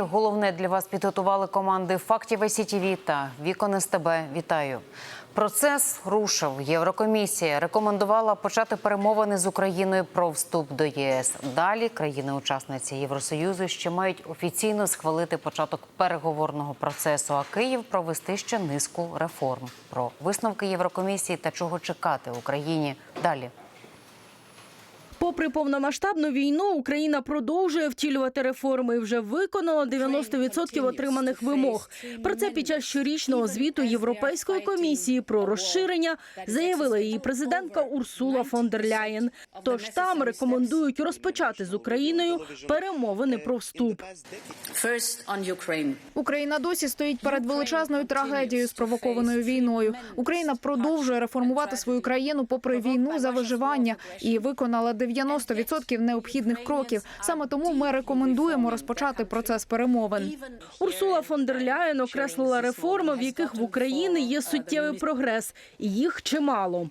Головне для вас підготували команди фактів СІТІВІ та Вікон СТБ. Вітаю. Процес рушив. Єврокомісія рекомендувала почати перемовини з Україною про вступ до ЄС. Далі країни-учасниці Євросоюзу ще мають офіційно схвалити початок переговорного процесу. А Київ провести ще низку реформ. Про висновки Єврокомісії та чого чекати Україні далі. Попри повномасштабну війну, Україна продовжує втілювати реформи і вже виконала 90% отриманих вимог. Про це під час щорічного звіту Європейської комісії про розширення заявила її президентка Урсула фон дер Ляєн. Тож там рекомендують розпочати з Україною перемовини про вступ. Україна досі стоїть перед величезною трагедією, спровокованою війною. Україна продовжує реформувати свою країну попри війну за виживання і виконала 90% необхідних кроків. Саме тому ми рекомендуємо розпочати процес перемовин. Урсула фон дер Ляєн окреслила реформи, в яких в Україні є суттєвий прогрес, і їх чимало.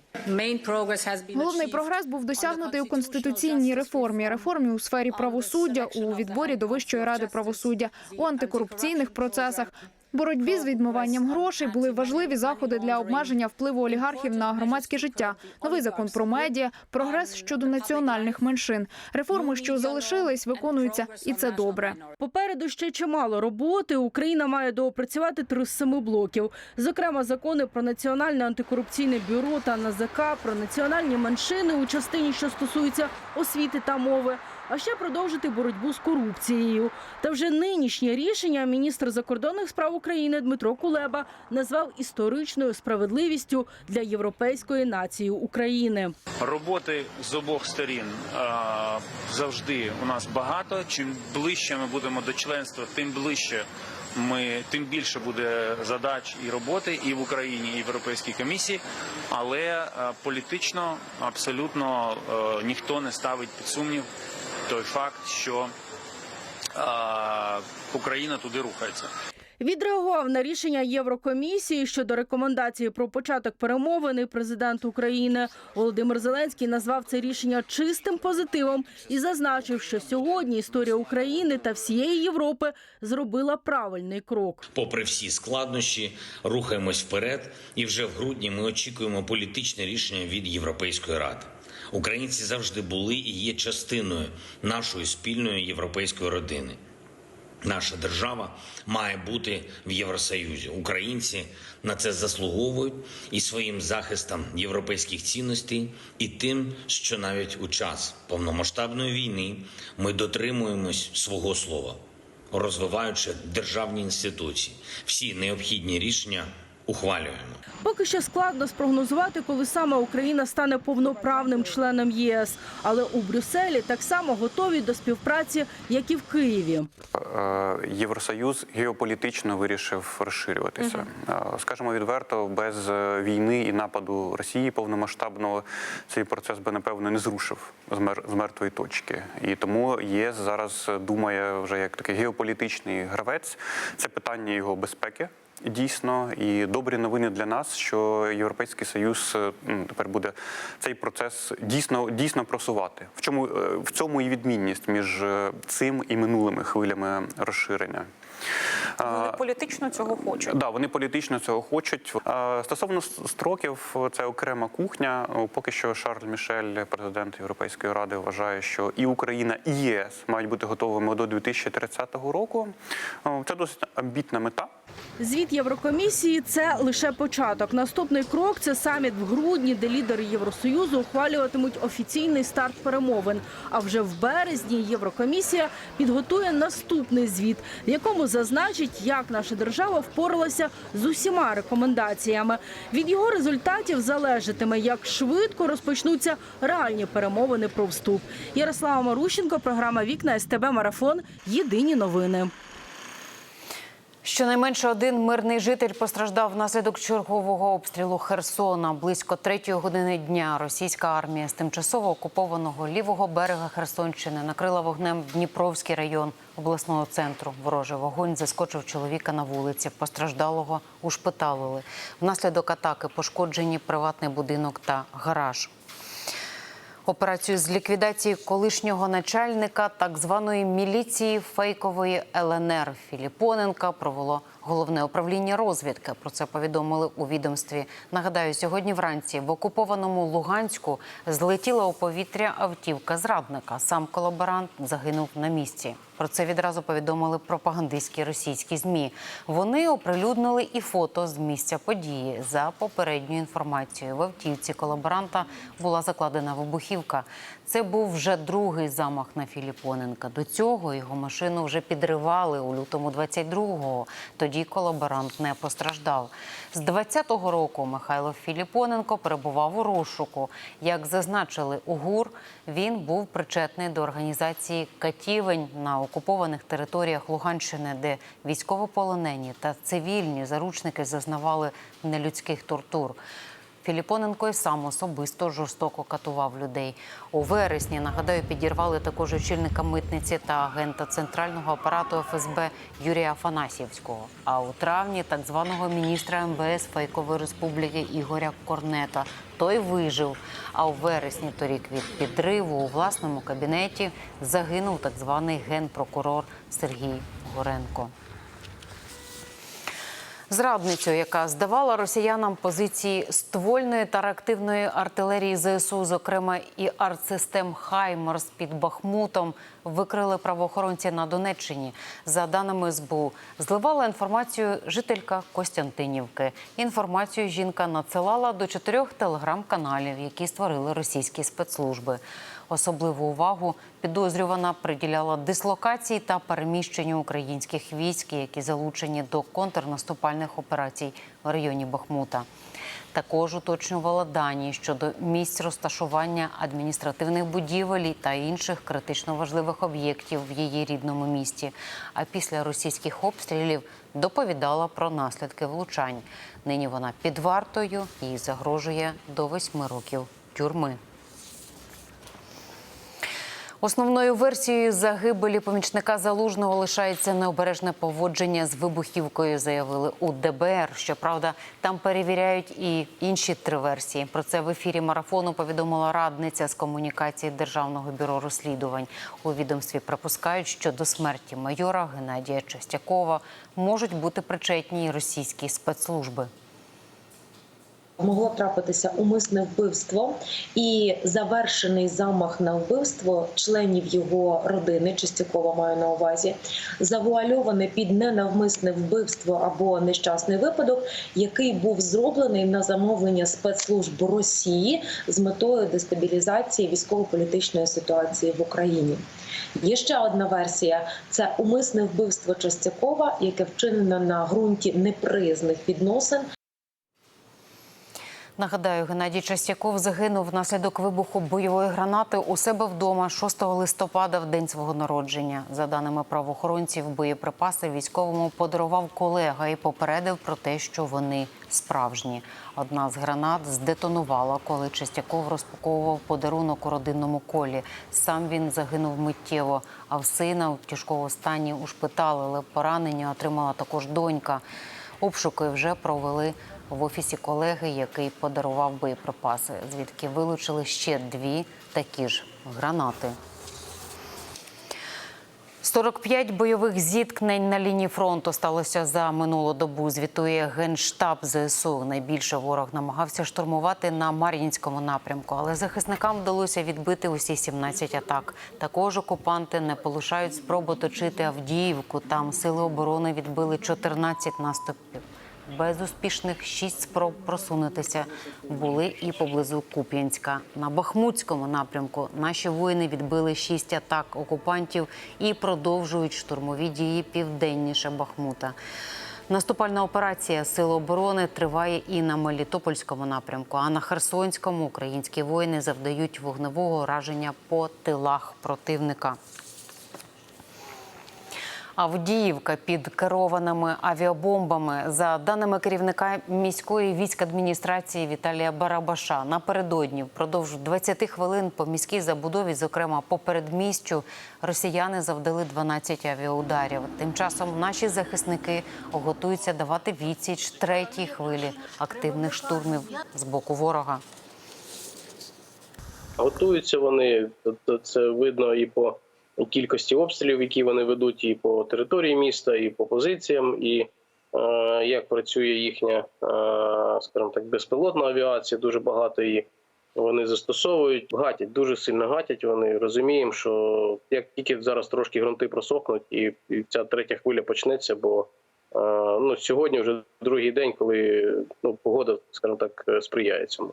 Головний прогрес був досягнутий у конституційній реформі, реформі у сфері правосуддя, у відборі до Вищої ради правосуддя, у антикорупційних процесах. Боротьбі з відмиванням грошей були важливі заходи для обмеження впливу олігархів на громадське життя. Новий закон про медіа, прогрес щодо національних меншин. Реформи, що залишились, виконуються, і це добре. Попереду ще чимало роботи. Україна має доопрацювати три з семи блоків. Зокрема, закони про національне антикорупційне бюро та НАЗК, про національні меншини у частині, що стосується освіти та мови. А ще продовжити боротьбу з корупцією. Та вже нинішнє рішення міністр закордонних справ України Дмитро Кулеба назвав історичною справедливістю для європейської нації України. Роботи з обох сторін завжди у нас багато. Чим ближче ми будемо до членства, тим ближче ми, тим більше буде задач і роботи і в Україні, і в Європейській комісії. Але е, політично абсолютно е, ніхто не ставить під сумнів той факт, що е, Україна туди рухається. Відреагував на рішення Єврокомісії щодо рекомендації про початок перемовин. і Президент України Володимир Зеленський назвав це рішення чистим позитивом і зазначив, що сьогодні історія України та всієї Європи зробила правильний крок. Попри всі складнощі, рухаємось вперед, і вже в грудні ми очікуємо політичне рішення від Європейської ради. Українці завжди були і є частиною нашої спільної європейської родини. Наша держава має бути в Євросоюзі. Українці на це заслуговують і своїм захистом європейських цінностей, і тим, що навіть у час повномасштабної війни ми дотримуємось свого слова, розвиваючи державні інституції. Всі необхідні рішення ухвалюємо. Поки що складно спрогнозувати, коли саме Україна стане повноправним членом єС, але у Брюсселі так само готові до співпраці, як і в Києві. Е, Євросоюз геополітично вирішив розширюватися. Е, Скажемо відверто, без е, війни і нападу Росії повномасштабного цей процес би напевно не зрушив з мертвої точки. І тому єС зараз думає вже як такий геополітичний гравець. Це питання його безпеки. Дійсно, і добрі новини для нас, що Європейський Союз е, тепер буде цей процес дійсно дійсно просувати. В чому е, в цьому і відмінність між е, цим і минулими хвилями розширення. Вони політично цього хочуть. Да, вони політично цього хочуть. Стосовно строків, це окрема кухня. Поки що Шарль Мішель, президент Європейської ради, вважає, що і Україна, і ЄС мають бути готовими до 2030 року. Це досить амбітна мета. Звіт Єврокомісії це лише початок. Наступний крок це саміт в грудні, де лідери Євросоюзу ухвалюватимуть офіційний старт перемовин. А вже в березні Єврокомісія підготує наступний звіт, в якому зазначить, як наша держава впоралася з усіма рекомендаціями. Від його результатів залежатиме, як швидко розпочнуться реальні перемовини про вступ. Ярослава Марущенко, програма Вікна СТБ Марафон. Єдині новини. Щонайменше один мирний житель постраждав внаслідок чергового обстрілу Херсона. Близько третьої години дня російська армія з тимчасово окупованого лівого берега Херсонщини накрила вогнем Дніпровський район обласного центру. Ворожий вогонь заскочив чоловіка на вулиці. Постраждалого ушпиталили. Внаслідок атаки пошкоджені приватний будинок та гараж. Операцію з ліквідації колишнього начальника так званої міліції фейкової ЛНР Філіпоненка провело головне управління розвідки. Про це повідомили у відомстві. Нагадаю, сьогодні вранці в окупованому Луганську злетіла у повітря автівка зрадника. Сам колаборант загинув на місці. Про це відразу повідомили пропагандистські російські змі. Вони оприлюднили і фото з місця події. За попередньою інформацією, в автівці колаборанта була закладена вибухівка. Це був вже другий замах на Філіпоненка. До цього його машину вже підривали у лютому 22-го. Тоді колаборант не постраждав. З 20-го року Михайло Філіпоненко перебував у розшуку. Як зазначили у ГУР, він був причетний до організації катівень на окупованих територіях Луганщини, де військовополонені та цивільні заручники зазнавали нелюдських тортур. Філіпоненко і сам особисто жорстоко катував людей. У вересні, нагадаю, підірвали також очільника митниці та агента центрального апарату ФСБ Юрія Афанасьєвського. А у травні так званого міністра МВС Фейкової республіки Ігоря Корнета. Той вижив. А у вересні торік від підриву у власному кабінеті загинув так званий генпрокурор Сергій Горенко. Зрадницю, яка здавала росіянам позиції ствольної та реактивної артилерії ЗСУ, зокрема і артсистем Хаймерс під Бахмутом, викрили правоохоронці на Донеччині. За даними СБУ, зливала інформацію жителька Костянтинівки. Інформацію жінка надсилала до чотирьох телеграм-каналів, які створили російські спецслужби. Особливу увагу підозрювана приділяла дислокації та переміщенню українських військ, які залучені до контрнаступальних операцій в районі Бахмута. Також уточнювала дані щодо місць розташування адміністративних будівель та інших критично важливих об'єктів в її рідному місті. А після російських обстрілів доповідала про наслідки влучань. Нині вона під вартою їй загрожує до восьми років тюрми. Основною версією загибелі помічника залужного лишається необережне поводження з вибухівкою. Заявили у ДБР. Щоправда, там перевіряють і інші три версії. Про це в ефірі марафону повідомила радниця з комунікації Державного бюро розслідувань. У відомстві припускають, що до смерті майора Геннадія Чистякова можуть бути причетні й російські спецслужби. Могло трапитися умисне вбивство. І завершений замах на вбивство членів його родини, Чистякова маю на увазі, завуальоване під ненавмисне вбивство або нещасний випадок, який був зроблений на замовлення спецслужб Росії з метою дестабілізації військово-політичної ситуації в Україні. Є ще одна версія: це умисне вбивство Частякова, яке вчинено на ґрунті неприязних відносин Нагадаю, Геннадій Частяков загинув внаслідок вибуху бойової гранати у себе вдома 6 листопада в день свого народження. За даними правоохоронців, боєприпаси військовому подарував колега і попередив про те, що вони справжні. Одна з гранат здетонувала, коли Частяков розпаковував подарунок у родинному колі. Сам він загинув миттєво, а в сина у тяжкому стані ушпиталили. Поранення отримала також донька. Обшуки вже провели в офісі колеги, який подарував боєприпаси, звідки вилучили ще дві такі ж гранати. 45 бойових зіткнень на лінії фронту сталося за минулу добу. Звітує генштаб ЗСУ. Найбільше ворог намагався штурмувати на Мар'їнському напрямку, але захисникам вдалося відбити усі 17 атак. Також окупанти не полишають спробу точити Авдіївку. Там сили оборони відбили 14 наступів. Безуспішних шість спроб просунутися були і поблизу Куп'янська. На Бахмутському напрямку наші воїни відбили шість атак окупантів і продовжують штурмові дії південніше Бахмута. Наступальна операція Сил оборони триває і на Мелітопольському напрямку. А на Херсонському українські воїни завдають вогневого ураження по тилах противника. Авдіївка під керованими авіабомбами. За даними керівника міської військадміністрації Віталія Барабаша, напередодні впродовж 20 хвилин по міській забудові, зокрема по передмістю, росіяни завдали 12 авіаударів. Тим часом наші захисники готуються давати відсіч третій хвилі активних штурмів з боку ворога. Готуються вони, тобто це видно і по кількості обстрілів, які вони ведуть, і по території міста, і по позиціям, і е, як працює їхня, е, скажімо так, безпілотна авіація. Дуже багато її вони застосовують, гатять дуже сильно гатять. Вони розуміємо, що як тільки зараз трошки ґрунти просохнуть, і, і ця третя хвиля почнеться, бо е, ну сьогодні вже другий день, коли ну погода, скажімо так, е, сприяє цьому.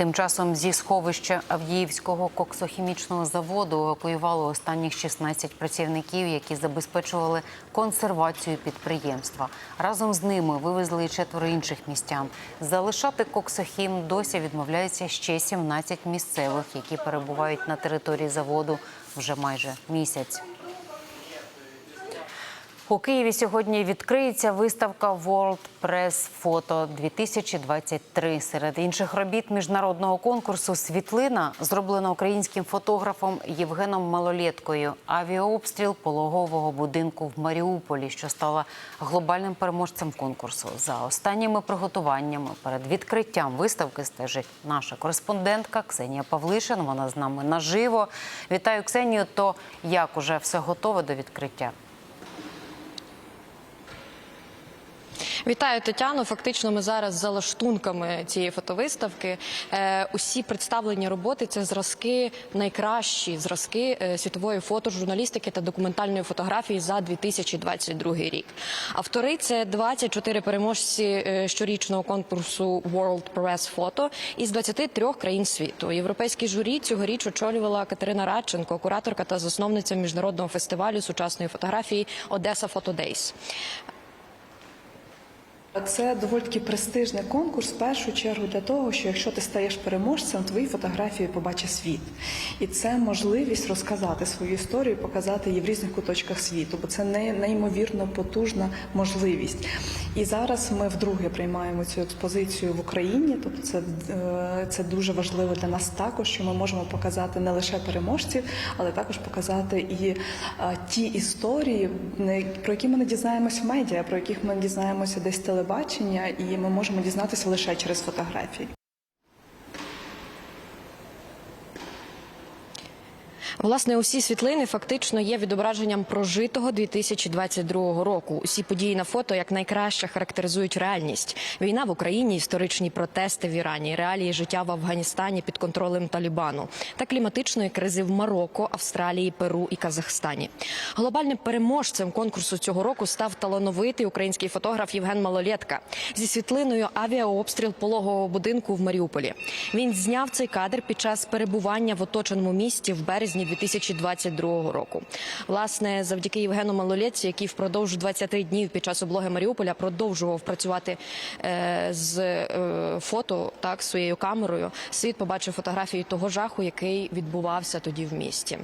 Тим часом зі сховища Авдіївського коксохімічного заводу евакуювали останніх 16 працівників, які забезпечували консервацію підприємства. Разом з ними вивезли четверо інших містян. Залишати коксохім досі відмовляються ще 17 місцевих, які перебувають на території заводу вже майже місяць. У Києві сьогодні відкриється виставка World Press Photo 2023. Серед інших робіт міжнародного конкурсу світлина зроблена українським фотографом Євгеном Малолєткою. Авіаобстріл пологового будинку в Маріуполі, що стала глобальним переможцем конкурсу. За останніми приготуваннями перед відкриттям виставки стежить наша кореспондентка Ксенія Павлишин. Вона з нами наживо. Вітаю Ксенію. То як уже все готове до відкриття? Вітаю Тетяно. Фактично, ми зараз за лаштунками цієї фотовиставки. Е, усі представлені роботи це зразки, найкращі зразки е, світової фотожурналістики та документальної фотографії за 2022 рік. Автори це 24 переможці е, щорічного конкурсу World Press Photo із 23 країн світу. Європейський журі цьогоріч очолювала Катерина Радченко, кураторка та засновниця міжнародного фестивалю сучасної фотографії Одеса Days. Це доволі таки престижний конкурс в першу чергу для того, що якщо ти стаєш переможцем, твої фотографії побачить світ, і це можливість розказати свою історію, показати її в різних куточках світу, бо це неймовірно потужна можливість. І зараз ми вдруге приймаємо цю експозицію в Україні. Тобто, це, е, це дуже важливо для нас також, що ми можемо показати не лише переможців, але також показати і е, ті історії, про які ми не дізнаємося в медіа, про яких ми дізнаємося десь з телебачення, і ми можемо дізнатися лише через фотографії. Власне, усі світлини фактично є відображенням прожитого 2022 року. Усі події на фото як найкраще характеризують реальність. Війна в Україні, історичні протести в Ірані, реалії життя в Афганістані під контролем Талібану та кліматичної кризи в Марокко, Австралії, Перу і Казахстані. Глобальним переможцем конкурсу цього року став талановитий український фотограф Євген Малолєтка зі світлиною авіаобстріл пологового будинку в Маріуполі. Він зняв цей кадр під час перебування в оточеному місті в березні 2022 року. Власне, завдяки Євгену Малолєтці, який впродовж 20 днів під час облоги Маріуполя продовжував працювати е, з е, фото так своєю камерою. Світ побачив фотографії того жаху, який відбувався тоді в місті.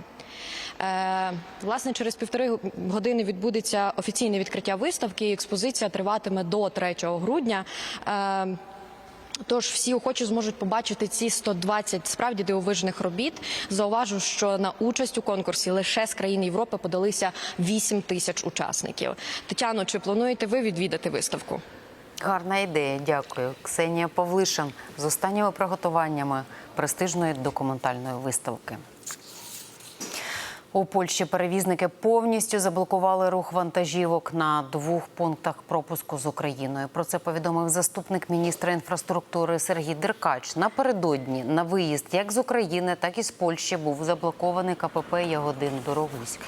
Е, власне, через півтори години відбудеться офіційне відкриття виставки. Експозиція триватиме до 3 грудня. Тож всі охочі зможуть побачити ці 120 справді дивовижних робіт. Зауважу, що на участь у конкурсі лише з країн Європи подалися 8 тисяч учасників. Тетяно, чи плануєте ви відвідати виставку? Гарна ідея, дякую. Ксенія Павлишин з останніми приготуваннями престижної документальної виставки. У Польщі перевізники повністю заблокували рух вантажівок на двох пунктах пропуску з Україною. Про це повідомив заступник міністра інфраструктури Сергій Деркач. Напередодні на виїзд як з України, так і з Польщі був заблокований КПП Ягодин Дорогуськ.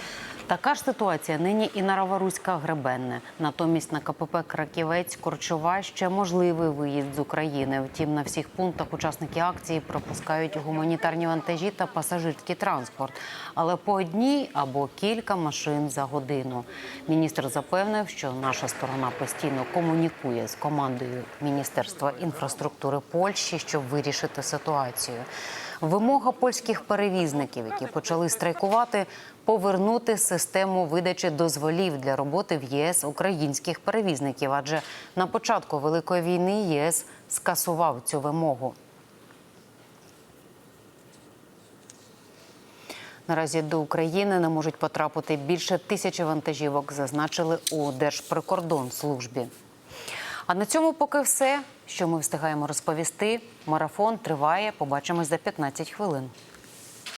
Така ж ситуація нині і на Раваруська Гребенне. Натомість на КПП Краківець Корчова ще можливий виїзд з України. Втім, на всіх пунктах учасники акції пропускають гуманітарні вантажі та пасажирський транспорт, але по одній або кілька машин за годину. Міністр запевнив, що наша сторона постійно комунікує з командою Міністерства інфраструктури Польщі, щоб вирішити ситуацію. Вимога польських перевізників, які почали страйкувати, повернути систему видачі дозволів для роботи в ЄС українських перевізників. Адже на початку великої війни ЄС скасував цю вимогу. Наразі до України не можуть потрапити більше тисячі вантажівок, зазначили у Держприкордонслужбі. А на цьому поки все. що ми встигаємо розповісти. Марафон триває. Побачимось за 15 хвилин.